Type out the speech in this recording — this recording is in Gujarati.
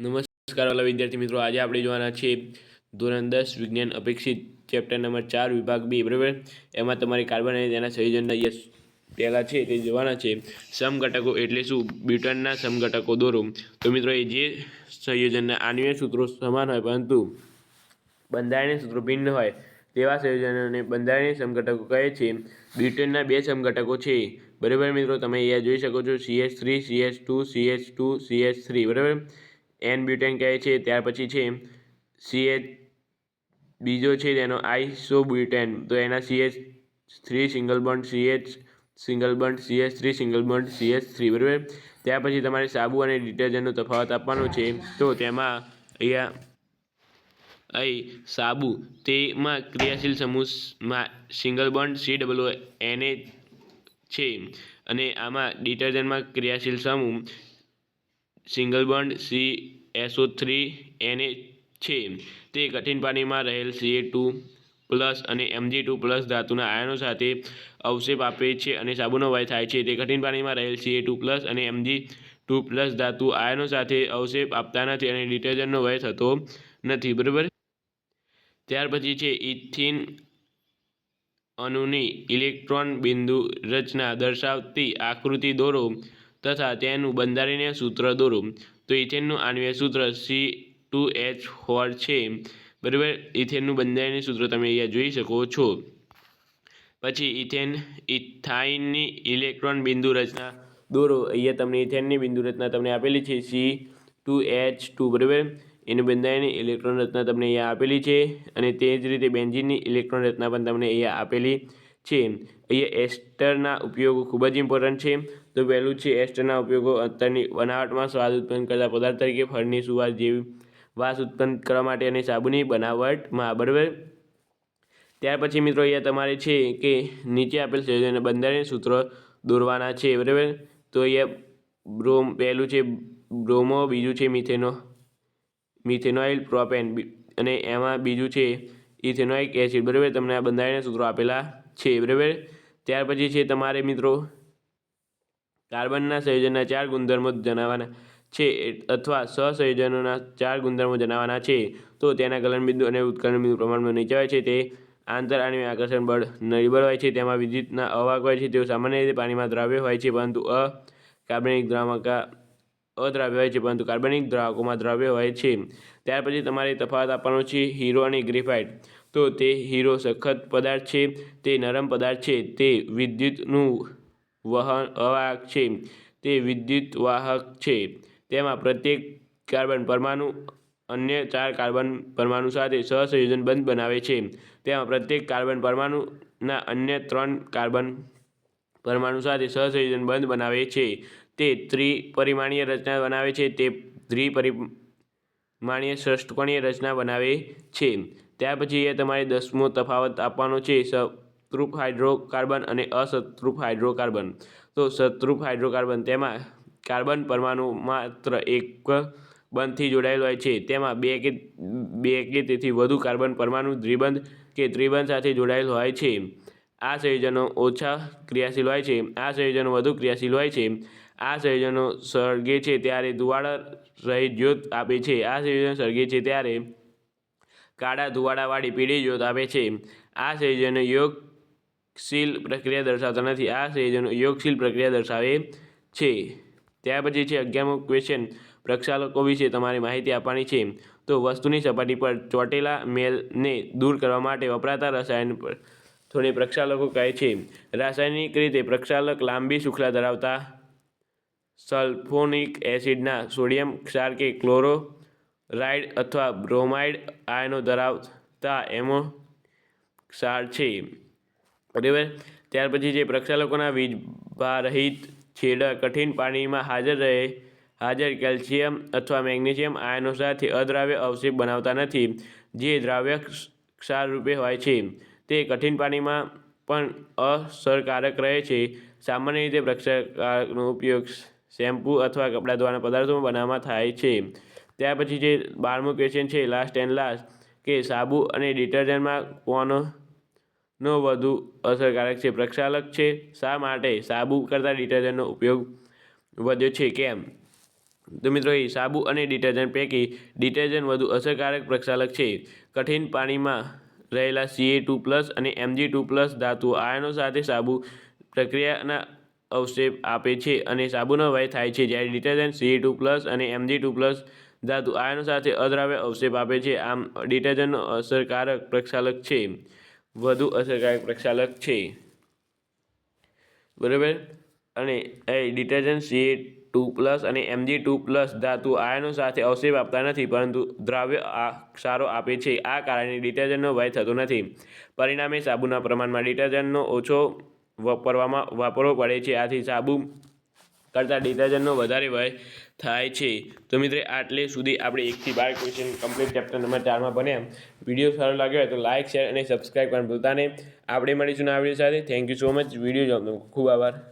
નમસ્કાર વાલા વિદ્યાર્થી મિત્રો, આજે આપણે જોવાના છે ધોરણ દસ, વિજ્ઞાન અપેક્ષિત ચેપ્ટર નંબર ચાર, વિભાગ બી, બરાબર? એમાં તમારે કાર્બન અને તેના સંયોજનના યસ પહેલાં છે તે જોવાના છે. સમઘટકો એટલે શું? બ્યુટનના સમઘટકો દોરો. તો મિત્રો, એ જે સંયોજનના આણ્વીય સૂત્રો સમાન હોય, પરંતુ બંધારણીય સૂત્રો ભિન્ન હોય, તેવા સંયોજનોને બંધારણીય સમઘટકો કહે છે. બ્યુટેનના બે સમઘટકો છે. બરાબર મિત્રો, તમે અહીંયા જોઈ શકો છો CH three CH two CH two CH three બરાબર? એન બ્યુટેન કહે છે, ત્યાર પછી છે સીએચ બીજો છે, તેનો આઈસો બ્યુટેન તો એના CH three single bond CH single bond CH three single bond CH three બરાબર? ત્યાર પછી તમારે સાબુ અને ડિટર્જન્ટનો તફાવત આપવાનો છે. તો તેમાં અહીંયા અહીં સાબુ, તેમાં ક્રિયાશીલ સમૂહમાં સિંગલ બોન્ડ સી ડબલ એને છે. અને આમાં ડિટર્જન્ટમાં ક્રિયાશીલ સમૂહ single bond C SO three એને છે. તે કઠિન પાણીમાં રહેલ સીએ ટુ પ્લસ અને એમજી ટુ પ્લસ ધાતુના આયનો સાથે અવશેપ આપે છે અને સાબુનો વય થાય છે. તે કઠિન પાણીમાં રહેલ સીએ ટુ પ્લસ અને એમજી ટુ પ્લસ ધાતુ આયનો સાથે અવશેપ આપતા નથી અને ડિટર્જન્ટનો વય થતો નથી. બરાબર? ત્યાર પછી છે ઇથિન અણુની ઇલેક્ટ્રોન બિંદુ રચના દર્શાવતી આકૃતિ દોરો તથા તેનું બંધારણીય સૂત્ર દોરો. તો ઇથેનનું આણ્વીય સૂત્ર સી ટુ એચ ફોર છે. બરાબર? ઇથેનનું બંધારણીય સૂત્ર તમે અહીંયા જોઈ શકો છો. પછી ઇથેન ઇથાઇનની ઇલેક્ટ્રોન બિંદુ રચના. દોરો, અહીંયા તમને ઇથેનની બિંદુ રચના તમને આપેલી છે સી ટુ એચ ટુ બરાબર? એની બંધારણની ઇલેક્ટ્રોન રચના તમને અહીંયા આપેલી છે. અને તે જ રીતે બેન્ઝિનની ઇલેક્ટ્રોન રચના પણ તમને અહીંયા આપેલી છે. અહીંયા એસ્ટરના ઉપયોગો ખૂબ જ ઇમ્પોર્ટન્ટ છે. તો પહેલું છે, એસ્ટરના ઉપયોગો અત્યારની બનાવટમાં સ્વાદ ઉત્પન્ન કરતા પદાર્થ તરીકે ફળની સુવાસ જેવી વાસ ઉત્પન્ન કરવા માટે અને સાબુની બનાવટમાં બરાબર? ત્યાર પછી મિત્રો અહીંયા તમારે છે કે નીચે આપેલ સંયોજનના બંધારણીય સૂત્રો દોરવાના છે, બરાબર? તો અહીંયા બ્રોમ, પહેલું છે બ્રોમો, બીજું છે મિથેનો, મિથેનોઇલ પ્રોપેન અને એમાં બીજું છે ઇથેનોઇક એસિડ, બરાબર? તમને આ બંધારણીય સૂત્રો આપેલા છે, બરાબર? ત્યાર પછી છે તમારે મિત્રો કાર્બનના સંયોજનના ચાર ગુણધર્મો જણાવવાના છે, અથવા સહસંયોજનોના ચાર ગુણધર્મો જણાવવાના છે. તો તેના ગલનબિંદુ અને ઉત્કલનબિંદુ પ્રમાણમાં નીચે હોય છે, તે આંતર આણ્વીય આકર્ષણ બળ નિર્બળ હોય છે, તેમાં વિદ્યુતના અવાહક હોય છે, તેઓ સામાન્ય રીતે પાણીમાં દ્રાવ્ય હોય છે, પરંતુ અ કાર્બનિક દ્રાવકા અદ્રાવ્ય હોય છે, પરંતુ કાર્બનિક દ્રાવકોમાં દ્રાવ્ય હોય છે. ત્યાર પછી તમારે તફાવત આપવાનો છે, હીરો અને ગ્રેફાઇટ. તો તે હીરો સખત પદાર્થ છે, તે નરમ પદાર્થ છે, તે વિદ્યુતનું વહન અવાહક છે, તે વિદ્યુત વાહક છે. તેમાં પ્રત્યેક કાર્બન પરમાણુ અન્ય ચાર કાર્બન પરમાણુ સાથે સહસંયોજન બંધ બનાવે છે. તેમાં પ્રત્યેક કાર્બન પરમાણુના અન્ય ત્રણ કાર્બન પરમાણુ સાથે સહસંયોજન બંધ બનાવે છે. તે ત્રિપરિમાણીય રચના બનાવે છે, તે ત્રિપરિમાણીય ષષ્ટકોણીય રચના બનાવે છે. ત્યાર પછી એ તમારે દસમો તફાવત આપવાનો છે સતૃપ હાઇડ્રોકાર્બન અને અસતૃપ હાઇડ્રોકાર્બન. તો સતૃપ હાઇડ્રોકાર્બન તેમાં કાર્બન પરમાણુ માત્ર એક બંધથી જોડાયેલ હોય છે. તેમાં બે કે બે કે તેથી વધુ કાર્બન પરમાણુ દ્વિબંધ કે ત્રિબંધ સાથે જોડાયેલ હોય છે. આ સંયોજનો ઓછા ક્રિયાશીલ હોય છે. આ સંયોજનો વધુ ક્રિયાશીલ હોય છે. આ સંયોજનો સળગે છે ત્યારે દુવાળા રહી જ્યોત આપે છે. આ સંયોજન સળગે છે ત્યારે કાળા ધુવાડાવાળી પીળી જ્યોત આપે છે. આ સંયોજનો યોગશીલ પ્રક્રિયા દર્શાવતા નથી. આ સંયોજનો યોગશીલ પ્રક્રિયા દર્શાવે છે. ત્યાર પછી છે અગિયારમો ક્વેશ્ચન પ્રક્ષાલકો વિશે તમારે માહિતી આપવાની છે. તો વસ્તુની સપાટી પર ચોટેલા મેલને દૂર કરવા માટે વપરાતા રસાયણ પર થોડી પ્રક્ષાલકો કહે છે. રાસાયણિક રીતે પ્રક્ષાલક લાંબી શૃંખલા ધરાવતા સલ્ફોનિક એસિડના સોડિયમ ક્ષાર કે ક્લોરોરાઇડ અથવા બ્રોમાઇડ આયનો ધરાવતા એમો ક્ષાર છે. બરાબર? ત્યાર પછી જે પ્રક્ષાલકોના વીજભારહિત છેડા કઠિન પાણીમાં હાજર રહે, હાજર કેલ્શિયમ અથવા મેગ્નેશિયમ આયનો સાથે અદ્રાવ્ય અવશેપ બનાવતા નથી, જે દ્રાવ્ય ક્ષાર રૂપે હોય છે. તે કઠિન પાણીમાં પણ અસરકારક રહે છે. સામાન્ય રીતે પ્રક્ષાલકનો ઉપયોગ શેમ્પૂ અથવા કપડાં ધોવાના પદાર્થોમાં બનાવવામાં થાય છે. ત્યાર પછી જે બારમો ક્વેશ્ચન છે લાસ્ટ એન્ડ લાસ્ટ કે સાબુ અને ડિટર્જન્ટમાં કોનો નો વધુ અસરકારક છે? પ્રક્ષાલક છે, શા માટે સાબુ કરતાં ડિટર્જન્ટનો ઉપયોગ વધ્યો છે? કેમ? તો મિત્રો, એ સાબુ અને ડિટર્જન્ટ પૈકી ડિટર્જન્ટ વધુ અસરકારક પ્રક્ષાલક છે. કઠિન પાણીમાં રહેલા સીએ ટુ પ્લસ અને એમજી ટુ પ્લસ ધાતુઓ આયનો સાથે સાબુ પ્રક્રિયાના અવક્ષેપ આપે છે અને સાબુનો વય થાય છે. જ્યારે ડિટર્જન્ટ સીએ ટુ પ્લસ અને એમજી ટુ પ્લસ ધાતુ આયનો સાથે અદ્રાવ્ય અવક્ષેપ આપે છે. આમ ડિટર્જન્ટનો અસરકારક પ્રક્ષાલક છે. વધુ અસરકારક પ્રક્ષાલક છે. બરાબર? અને એ ડિટર્જન્ટ સી ટુ પ્લસ અને એમજી ટુ પ્લસ ધાતુ આયનો સાથે અવક્ષેપ આપતા નથી, પરંતુ દ્રાવ્ય સારો આપે છે. આ કારણે ડિટર્જન્ટનો વય થતો નથી. પરિણામે સાબુના પ્રમાણમાં ડિટર્જન્ટનો ઓછો વાપરવામાં, વાપરવો પડે છે. આથી સાબુ કરતાં ડિટર્જન્ટનો વધારે વય થાય છે. તો મિત્રો, આટલે સુધી આપણે એકથી બાર ક્વેશ્ચન કમ્પ્લીટ ચેપ્ટર નંબર ચારમાં ભણ્યા વીડિયો સારો લાગ્યો હોય તો લાઇક શેર અને સબસ્ક્રાઈબ કરવાનું ભૂલતા નહીં. આપણે મળીશું આ વીડિયો સાથે. Thank you so much video જોવાનો ખૂબ આભાર.